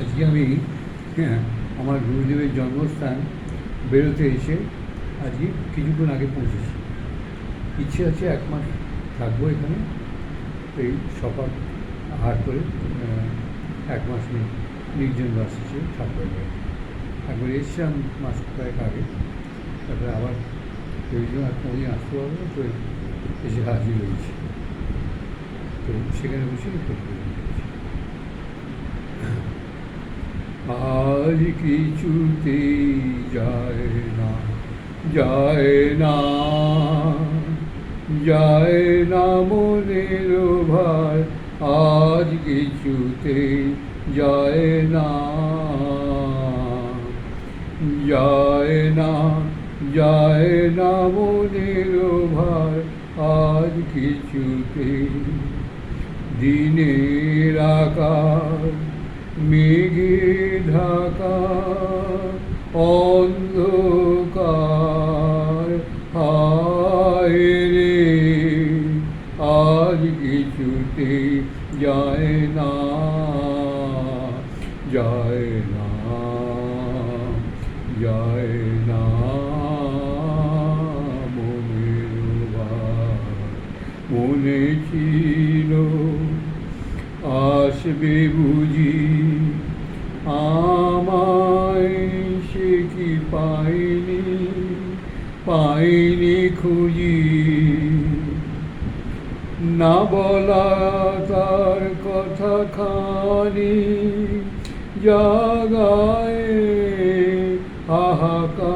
আজকে আমি হ্যাঁ আমার গুরুদেবের জন্মস্থান বেরোতে এসে আজকে কিছুক্ষণ আগে পৌঁছেছি। ইচ্ছে আছে এক মাস থাকব এখানে, এই সকাল আহার করে এক মাস নির্জন বাস হিসেবে থাকব একবার এসছিলাম মাস কয়েক আগে, তারপরে আবার প্রয়োজন আর কোনোদিন আসতে পারব তো এসে হাজির হয়েছি। তো সেখানে বসে প্রতিবেদন আজ কিছুতে যায় না যায় না যায় না মনের ভার। আজ কিছুতে যায় না যায় না যায় না মনের ভার। আজ কিছুতে দিনের আকার মেঘে ঢাকা, অন্ধকার, হায় রে, আজ কিছুতে যায় না যায় না যায় না। মনে ছিল, আসবে বুঝি আমায় সে কি পাইনি পাইনি খুঁজি? না বলা তার কথা খানি জাগায় হাহাকার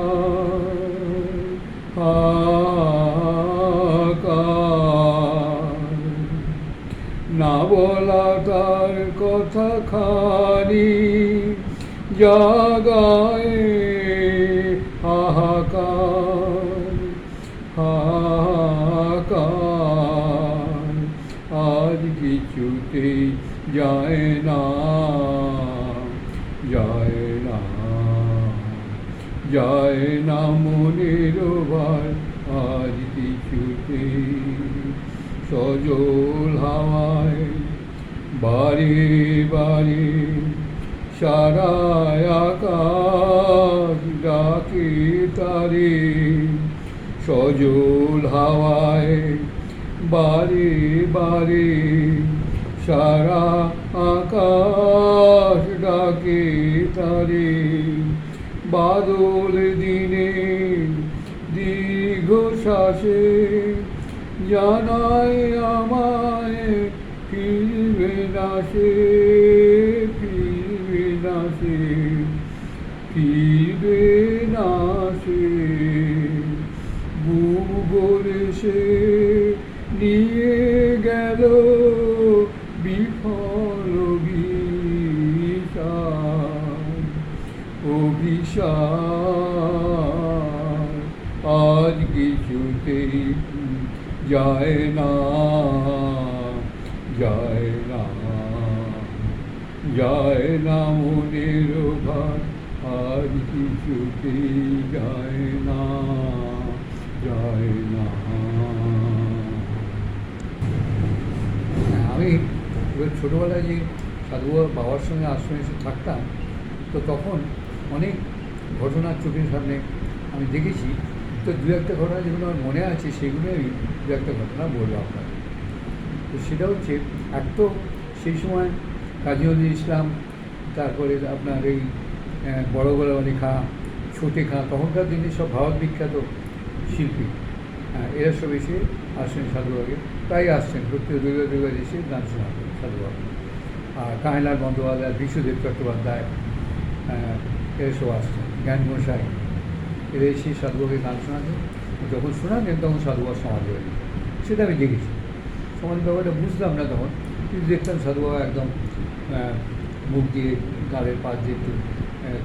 তার কথা খানি জাগায় হাহাকার হাহাকার। আজ কিছুতে যায় না যায় না যায় না মনের ভার। আজ কিছুতে হাওয়ায় বারে বারে সারা আকাশ ডাকে তারে। সজল হাওয়ায় বারে বারে সারা আকাশ ডাকে তারে। বাদল দিনে দীর্ঘ শ্বাসে জানায় আমায় ফিরবে না সে ফিরবে না সে ফিরবে না সে ভূগোলে সে নিয়ে গেল বিফল অভিশাপ। আজ কিছুতেই যায় না, যায় যায় না মনের ভার আজ কিছুতেই যায় না যায় না। আমি ছোটোবেলায় যে সাধুবাবার বাবার সঙ্গে আশ্রমে এসে থাকতাম, তো তখন অনেক ঘটনা চোখের সামনে আমি দেখেছি। তো দু একটা ঘটনা যেগুলো আমার মনে আছে সেগুলো আমি দু একটা ঘটনা বলব আপনাকে তো সেটা হচ্ছে, এক তো সেই সময় কাজী নজরুল ইসলাম, তারপরে আপনার এই বড় গোলাবালি খা, ছোটে খা, তখনকার দিনে সব ভারত বিখ্যাত শিল্পী। এরা সব এসে আসছেন সাধুবাগে, প্রায় আসছেন, প্রত্যেক রবিবার রবিবার এসে গান শোনাতেন সাধুবাগ। আর কাহিলাল বন্দ্যোপাধ্যায়, বিশ্বদেব চট্টোপাধ্যায় এরা সব আসছেন জ্ঞান গোসাই এরা এসে সাধুবাগে গান শোনাতেন যখন শোনাতেন তখন সাধুবাগ সমাধি হয়ে। সেটা আমি দেখেছি। সমাধি ব্যাপারটা বুঝলাম না তখন, কিন্তু দেখতাম সাধুবাবা একদম মুখ দিয়ে, গালের পাশ দিয়ে একটু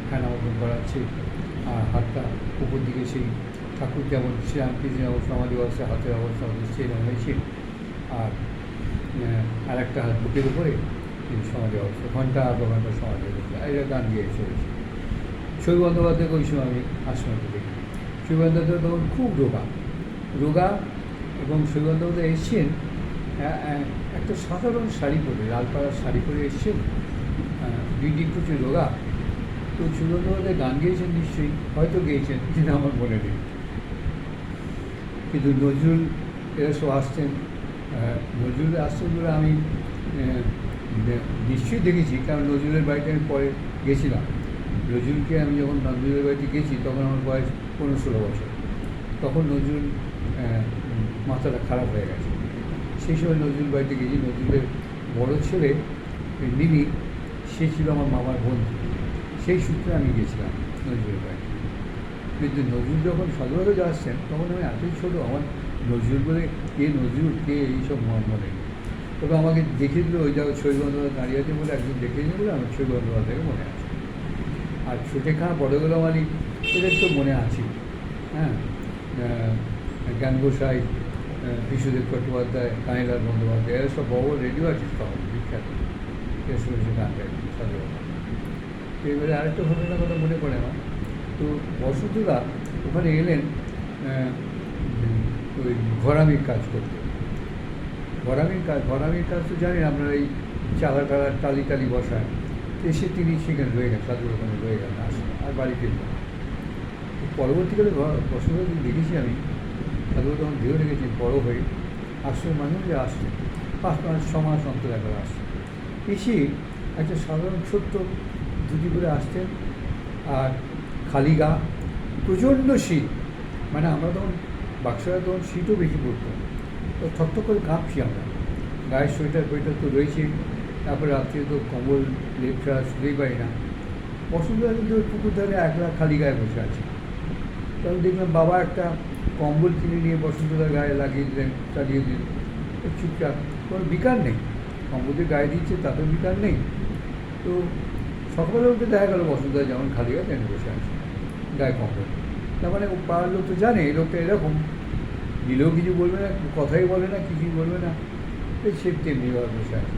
ফেনা মতন করাচ্ছে, আর হাতটা উপর দিকে সেই ঠাকুর যেমন শ্রীরামকৃষ্ণ যেমন সমাধি অবস্থা হাতের অবস্থা হচ্ছে সেরকম হয়েছে। আর আর একটা হাত বুকের উপরে সমাধি অবস্থা, ঘণ্টা আধ ঘণ্টা সমাধি অবস্থা এটা গান গিয়ে চলেছে শৈব বন্দ্যোপাধ্যায়কে ওই সময় আমি আশ্রমে দেখি শৈব বন্দ্যোপাধ্যায় তখন খুব রোগা রোগা এবং শৈব বন্দ্যোপাধ্যায় এসছেন একটা সাধারণ শাড়ি পরে লাল পাড়ার শাড়ি পরে এসছেন ডিডি প্রচুর রোগা তো সুরেন্দ্রনাথে গান গেয়েছেন নিশ্চয়ই, হয়তো গেয়েছেন, কিন্তু আমার মনে নেই। কিন্তু নজরুল, এরা সব আসছেন নজরুল আসছেন বলে আমি নিশ্চয়ই দেখেছি, কারণ নজরুলের বাড়িতে আমি পরে গেছিলাম। নজরুলকে আমি যখন নজরুলের বাড়িতে গেছি, তখন আমার বয়স পনেরো ষোলো বছর। তখন নজরুল মাথাটা খারাপ হয়ে গেছে। সেই সময় নজরুল বাড়িতে গেছি নজরুলের বড় ছেলে মিনি সে ছিল আমার মামার বন্ধু। সেই সূত্রে আমি গেছিলাম নজরুলের বাড়িতে। কিন্তু নজরুল যখন সাধুবাদে আসছেন, তখন আমি এতই ছোটো, আমার নজরুল বলে কে নজরুল, কে এইসব মনে তবে আমাকে দেখে দিল, ওই জায়গায় ছবি বন্দ্যোপাধ্যায় দাঁড়িয়ে আছে বলে একজন দেখে দিল বলে আমার ছবি বন্দ্যোপাধ্যায়কে মনে আছে। আর ছোটে খাঁ বড়গুলো মালিক, এদের তো মনে আছে। হ্যাঁ? জ্ঞান গোসাই বিশ্বদেব চট্টোপাধ্যায় কানিলাল বন্দ্যোপাধ্যায়, এরা সব বড় রেডিও আর্টিস্ট তখন বিখ্যাত। গায় সাধুবাদ এবারে আরেকটা ঘটনার কথা মনে পড়ে আমার। তো বসন্তদা ওখানে এলেন ওই ঘরামির কাজ করতে। ঘরামির কাজ ঘরামির কাজ তো জানেন আপনারা এই চালা টালা, টালি টালি বসায়। এসে তিনি সেখানে রয়ে গেলেন, সাধুর ওখানে রয়ে গেলেন আসেন আর বাড়ি ফিরলেন। তো পরবর্তীকালে ঘ- দেখেছি আমি সাধুবাদ তখন ধীরে রেখেছেন বড়ো হয়ে আসলে মানুষ যে আসছে, পাঁচ ছ মাস অন্তর একবার আসছে। এসে একটা সাধারণ ছোট্ট ধুতি করে আসতেন আর খালি গা, প্রচণ্ড শীত। মানে আমরা তখন বাক্সরা তখন শীতও বেশি পড়তো তো থকথক করে কাঁপছি আমরা। গায়ের সোয়েটার ফোয়েটার তো রয়েছে। তারপরে রাত্রে তো কম্বল লেপটা শুতেই পারি না। বসন্তরা কিন্তু পুকুর ধারে একলা খালি গায়ে বসে আছে। তখন দেখলাম বাবা একটা কম্বল কিনে নিয়ে বসন্তদার গায়ে লাগিয়ে দিলেন, চালিয়ে দিলেন। চুপচাপ, কোনো বিকার নেই। কম্বলতে গায়ে দিচ্ছে, তাতেও বিকার নেই। তো সকালে উঠে দেখা গেল বসন্তদা যেমন খালি গায়ে তেমনি বসে আছে, গায়ে কম্বল। তার মানে পাড়ার লোক তো জানে, এই লোকটা এরকম। দিলেও কিছু বলবে না, কথাই বলে না, কিছুই বলবে না। সে তেমনিভাবে বসে আছে।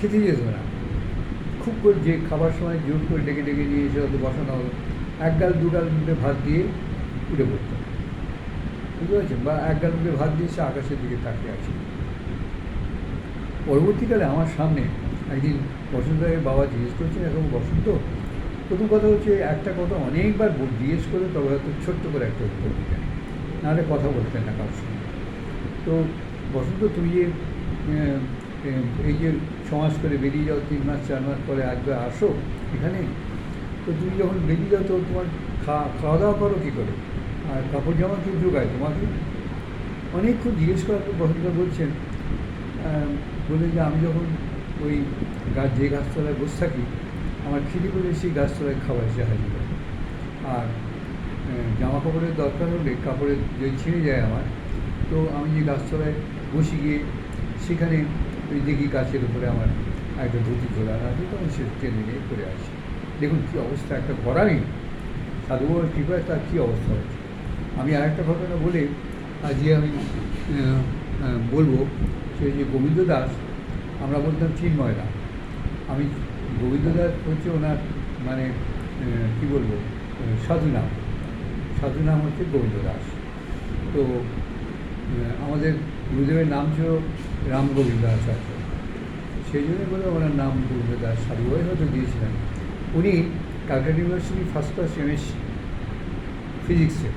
খেতে যেত না। খুব করে যে খাবার সময় জোর করে ডেকে ডেকে নিয়ে এসে হয়তো বসানো হলো। এক গাল দু গাল ভাত দিয়ে উঠে পড়তো। বুঝতে পারছেন বা এক গাল মুখে ভাত দিয়ে সে আকাশের দিকে তাকিয়ে আছে। পরবর্তীকালে আমার সামনে একদিন বসন্ত বাবা জিজ্ঞেস করছেন, এখন বসন্ত, প্রথম কথা হচ্ছে একটা কথা অনেকবার জিজ্ঞেস করে তবে হয়তো ছোট্ট করে একটা উত্তর দিতেন নাহলে কথা বলতেন না কারোর সঙ্গে। তো বসন্ত, তুমি যে এই যে সমাজ করে বেরিয়ে যাও, তিন মাস, চার মাস পরে একবার আসো এখানে, তো তুমি যখন বেরিয়ে যাও তো তোমার খাওয়া খাওয়া দাওয়া করো কী করে? আর কাপড় জামা কেউ যোগায় তোমাকে অনেকক্ষণ জিজ্ঞেস করার পর বসন্ত বলছেন বললেন যে আমি যখন ওই গাছ যে গাছতলায় বসে থাকি, আমার খিদে করে সেই গাছতলায় খাবার এসে হাজির হয়। আর জামা কাপড়ের দরকার হলে কাপড়ের যদি ছিঁড়ে যায় আমার, তো আমি যে গাছতলায় বসে গিয়ে সেখানে ওই দেখি গাছের উপরে আমার একটা ধুতি খোলা আছে তখন সে টেনে নিয়ে করে আসি। দেখুন কী অবস্থা, একটা ঘোরানি সাধু বাবার কৃপায় তার কী অবস্থা হয়েছে? আমি আরেকটা ঘটনা বলে আজকে আমি বলব সে যে গোবিন্দ দাস আমরা বলতাম চিন্ময় দাস। আমি গোবিন্দ দাস হচ্ছে ওনার মানে কী বলব আহ, সাধু নাম। সাধু নাম হচ্ছে গোবিন্দ দাস। তো আমাদের গুরুদেবের নাম ছিল রাম গোবিন্দ আচার্য। সেই জন্য বলে ওনার নাম গোবিন্দ দাস সাধুভাই হয়তো দিয়েছিলেন উনি Calcutta university first class MSc ফিজিক্সে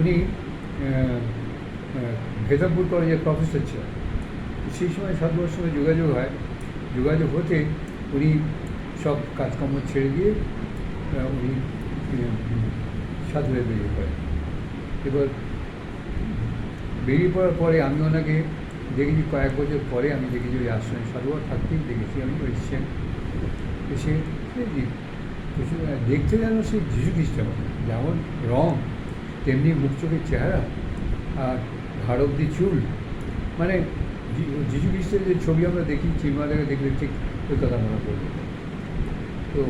উনি আহ, কলেজের প্রফেসর ছিলেন সেই সময় সাধুবার সঙ্গে যোগাযোগ হয়। যোগাযোগ হতে উনি সব কাজকর্ম ছেড়ে দিয়ে উনি সাধু বেরিয়ে পড়েন। এবার বেরিয়ে পড়ার পরে আমি ওনাকে দেখেছি কয়েক বছর পরে আমি দেখেছি ওই আশ্রমে সাধুবার থাকতেই দেখেছি আমি এসছেন। এসে দেখতে যেন সে যিশু খ্রিস্টের মতো যেমন রং তেমনি মুখ চোখের চেহারা, আর ঘাড় অব্দি চুল। মানে যিশু খ্রিস্টের যে ছবি আমরা দেখি চিরমালাকে দেখলে ঠিক ওই কথা মনে পড়বে। তো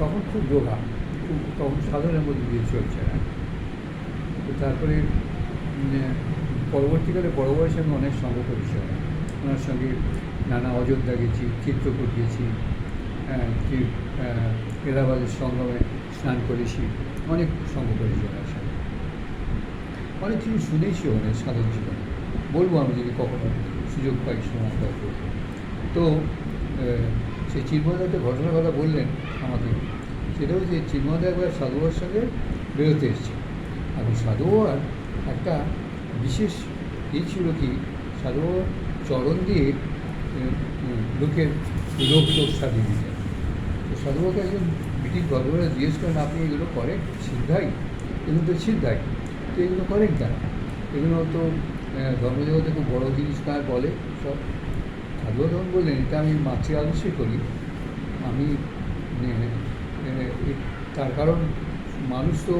তখন খুব রোগা খুব, তখন সাধারণের মধ্যে দিয়ে চলছে না। তো তারপরে পরবর্তীকালে বড় বয়সে আমি অনেক সঙ্গ করেছি ওনার। সঙ্গে নানা অযোধ্যা গেছি, চিত্রকূট গেছি এলাহাবাদের সঙ্গমে স্নান করেছি। অনেক করেছি ওনার সঙ্গে অনেক কিছু শুনেছি ওনার সাধন জীবনে। বলব আমি যদি কখনো সুযোগ পাই সময় পাই। তো আহ, সে চিন্ময় একটা ঘটনার কথা বললেন আমাকে। সেটা হচ্ছে চিন্ময় একবার সাধুবার সঙ্গে বেরোতে এসছে। এবং সাধুবার একটা বিশেষ ই ছিল কি সাধুবার চরণ দিয়ে লোকের রোগ টোগ সারিয়ে দিতেন। তো সাধুবাবুকে একজন ব্রিটিশ ভদ্ররা জিজ্ঞেস করেন, আপনি এগুলো করেন সিদ্ধাই এগুলো তো সিদ্ধাই তো এগুলো করেন কেন? এগুলো তো ধর্মজগতে খুব বড়ো জিনিস কার বলে সব। সাধুবাবু ধর্ম বললেন, এটা আমি মাতৃ আদর্শে করি। আমি তার কারণ মানুষ তো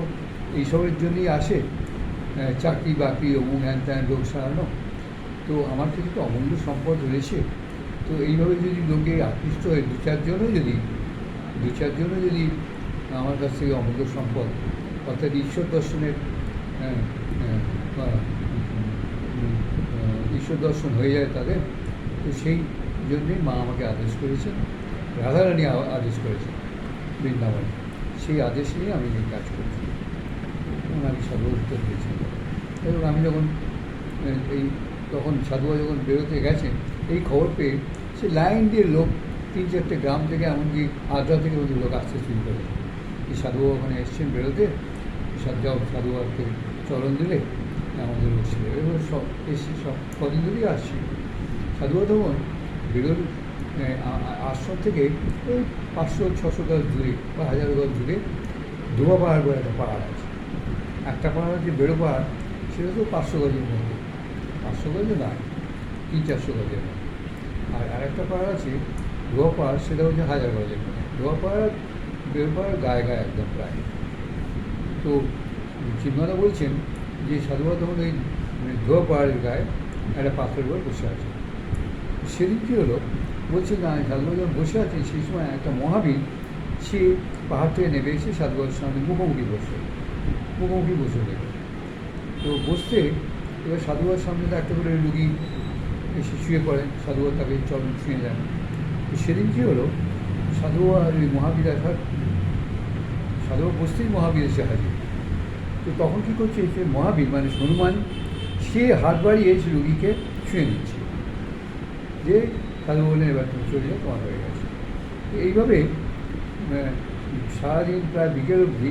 এইসবের জন্যই আসে চাকরি বাকরি, অমুক হ্যান ত্যান লোক সারানো। তো আমার কাছে তো অমূল্য সম্পদ রয়েছে। তো এইভাবে যদি লোকে আকৃষ্ট হয়ে দু চারজনও যদি চারজনও যদি আমার কাছ থেকে অমূল্য সম্পদ অর্থাৎ ঈশ্বর দর্শনের উম, আহ, ঈশ্বর দর্শন হয়ে যায় তাদের তো সেই জন্যই মা আমাকে আদেশ করেছেন রাধারানী আদেশ করেছেন বৃন্দাবনে। সেই আদেশ নিয়ে আমি এই কাজ করছি। এবং আমি সাধু উত্তর দিয়েছি এবং আমি যখন এই তখন সাধুয়া যখন বেরোতে গেছেন এই খবর পেয়ে সে লাইন দিয়ে লোক তিন চারটে গ্রাম থেকে এমনকি আদ্রা থেকে ওদের লোক আসতে শুরু করে। এই সাধুয়া ওখানে এসছেন বেরোতে। সব যাও সাধুয়াকে চরণ দিলে আমাদের উঠছিল এবার সব এসে সব কদিন ধরেই আসছি। সাধুয়া তখন বেরোল আশ্রম থেকে ওই পাঁচশো, ছশো গাছ দূরে বা হাজার গাছ দূরে দোয়া পাহাড় বলে একটা পাহাড় আছে। একটা পাহাড় আছে বেরো পাহাড়, সেটা তো পাঁচশো গজের মধ্যে পাঁচশো গজে না তিন চারশো গজের মধ্যে আর আরেকটা পাহাড় আছে ধোয়া পাহাড় সেটা হচ্ছে হাজার পাহাড় বেরো পাহাড় গায়ে গায়ে একদম প্রায়। তো চিন্ময়দা বলছেন যে সাধুবাদ তখন ওই মানে ধোয়া পাহাড়ের গায়ে একটা পাথরের উপর বসে আছে। সেদিন কী হলো? বলছে, না সাধুবাদ যখন বসে আছে, সেই সময় একটা মহাবীর, সে পাহাড় থেকে নেমে এসে সাধুবাদের সামনে মুখোমুখি বসে মুখোমুখি বসে দেবে তো বসতে এবার সাধুবার সামনে একটা করে রুগী এসে শুয়ে পড়েন সাধুবার তাকে চরণ ছুঁয়ে যান সেদিন কী হলো সাধুবার ওই মহাবীর আসার সাধুবার বসতেই মহাবীর এসে হাজির। তো তখন কী করছে সে মহাবীর মানে হনুমান, সে হাত বাড়িয়ে এসে রুগীকে ছুঁয়ে নিচ্ছে। যে সাধু বললেন এবার তুমি চলে যাও, তোমার হয়ে গেছে। এইভাবে সারাদিন প্রায় বিকেল অবধি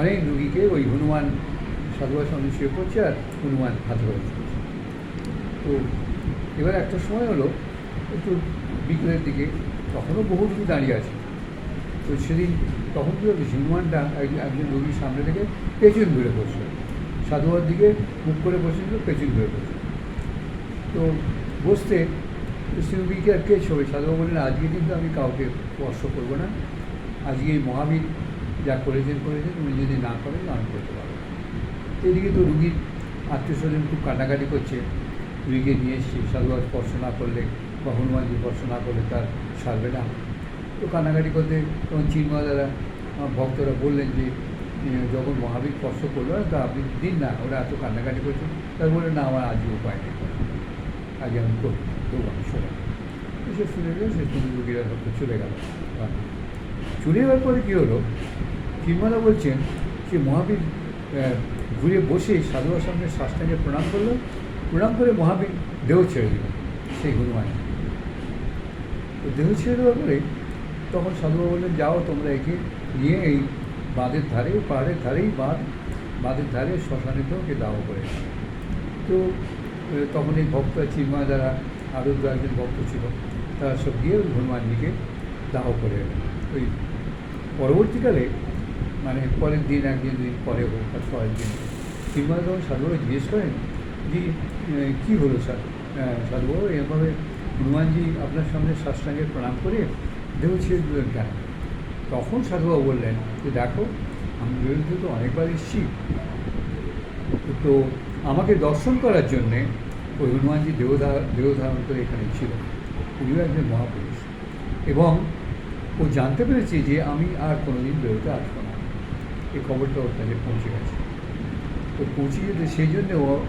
অনেক রুগীকে ওই হনুমান সাধুবার সঙ্গে শুয়ে পড়ছে আর হনুমান হাত ধরে। তো এবার একটা সময় হলো একটু বিকেলের দিকে, তখনও বহু রুগী দাঁড়িয়ে আছে। তো সেদিন তখন কী হচ্ছে এক- একজন রোগীর সামনে থেকে পেছন ঘুরে বসল। সাধুয়ার দিকে মুখ করে বসেছিল পেছন ঘুরে বসল। তো বসতে শিল্পীকে আর কে ছবি সাধু বললেন, আজকে কিন্তু আমি কাউকে স্পর্শ করব না। আজকে এই মহাবীর যা করেছেন করেছেন উনি যদি না করেন আমি করতে পারব এদিকে তো রুগীর আত্মীয় স্বজন খুব কান্নাকাটি করছে। রুগীকে নিয়ে এসছি সাধুবাদ স্পর্শ না করলে বা হনুমানজি স্পর্শ না করলে তার সারবে না। তো কান্নাকাটি করতে তখন চিন্ময় আমার ভক্তরা বললেন যে যখন মহাবীর স্পর্শ করল, তা আপনি দিন না, ওরা এত কান্নাকাটি করছে। তার বললেন, না, আমার আজকে উপায় নেই। আগে আমি করি তবু আমি শোনা সে শুনে গেল সে তুমি রুগীরা হয়তো চলে গেল। চলে যাওয়ার পরে কী হলো? চিন্ময়দা বলছেন যে, মহাবীর ঘুরে বসে সাধুয়ার সামনে শ্বাসটাকে প্রণাম করল। প্রণাম করে মহাবীর দেহ ছেড়ে দিল, সেই হনুমান তো দেহ ছেড়ে দেওয়ার পরে তখন সাধুবাবু বললেন, যাও তোমরা একে নিয়ে এই বাঁধের ধারে, পাহাড়ের ধারেই বাঁধ, বাঁধের ধারে শ্মশানেতেও ওকে দাহ করে তো তখন এই ভক্ত চিন্ময় যারা আরও দু একজন ভক্ত ছিল, তারা সব গিয়ে ওই হনুমানজিকে দাহ করে ওই পরবর্তীকালে মানে পরের দিন, একদিন দিন পরে হোক বা ছয় দিন চিন্ময় যখন সাধুবাবু জিজ্ঞেস করেন যে কী হলো স্যার সাধুবাবু এভাবে হনুমানজি আপনার সামনে সাষ্টাঙ্গে প্রণাম করে দেহ ছেড়ে দিলেন কেন? তখন সাধুবাবু বললেন যে, দেখো, আমি বিরুদ্ধে তো অনেকবার এসেছি। তো আমাকে দর্শন করার জন্যে ওই হনুমানজি দেহধা দেহ ধারণ করে এখানে ছিল। উনিও একজন মহাপুরুষ। এবং ও জানতে পেরেছে যে আমি আর কোনোদিন বেরোতে আসব না। এই খবরটা ওর কাছে পৌঁছে গেছে। তো পৌঁছে যেতে সেই জন্যে ও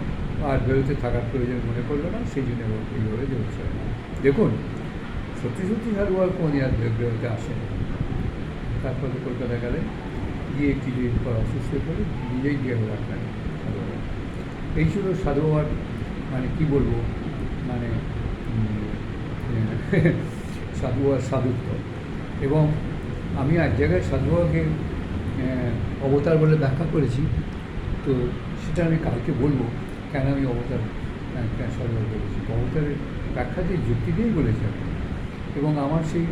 আর বেরোতে থাকার প্রয়োজন মনে করল না, সেই জন্য ও এইভাবে বেরোচ্ছে না দেখুন, সত্যি সত্যি কোনোদিন আর বে- বেরোতে আসেনি তারপরে কলকাতা গেলে গিয়ে কিছুদিন পর অসুস্থ পড়ে, নিজেই গিয়ে রাখলেন এই ছিল সাধুবাবার মানে কি বলব মানে সাধু আর সাধুত্ব। এবং আমি এক জায়গায় সাধুবাবাকে অবতার বলে ব্যাখ্যা করেছি, তো সেটা আমি কালকে বলব, কেন আমি অবতার কেন বলেছি। অবতারের ব্যাখ্যা দিয়ে যুক্তি দিয়েই বলেছি আমি এবং আমার সেই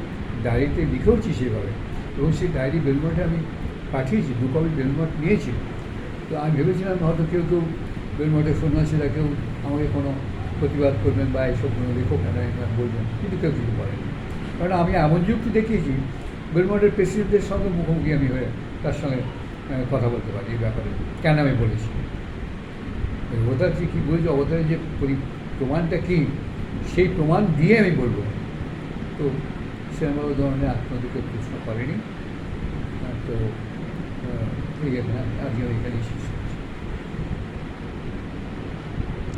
ডায়েরিতে লিখেওছি সেভাবে। এবং সেই ডায়েরি বেলমঠে আমি পাঠিয়েছি, দু কপি বেলমঠ নিয়েছি। তো আমি ভেবেছিলাম হয়তো কেউ কেউ বেলমঠের সন্ন্যাসীরা কেউ আমাকে কোনো প্রতিবাদ করবেন বা এইসব কোনো লেখক বলবেন, কিন্তু কেউ কিছু বলেনি। কারণ আমি এমন যুক্তি দেখিয়েছি, বেলমঠের প্রেসিডেন্টের সঙ্গে মুখোমুখি আমি হয়ে তার সঙ্গে কথা বলতে পারি এই ব্যাপারে। কেন আমি বলেছি? অবতার যে কী বলেছে? অবতারের যে পরি- প্রমাণটা কী? সেই প্রমাণ দিয়ে আমি বলব। তো সেরকমভাবে ধরনের আত্মদিকে প্রশ্ন করেনি। তো এই জন্য আজকে এখানে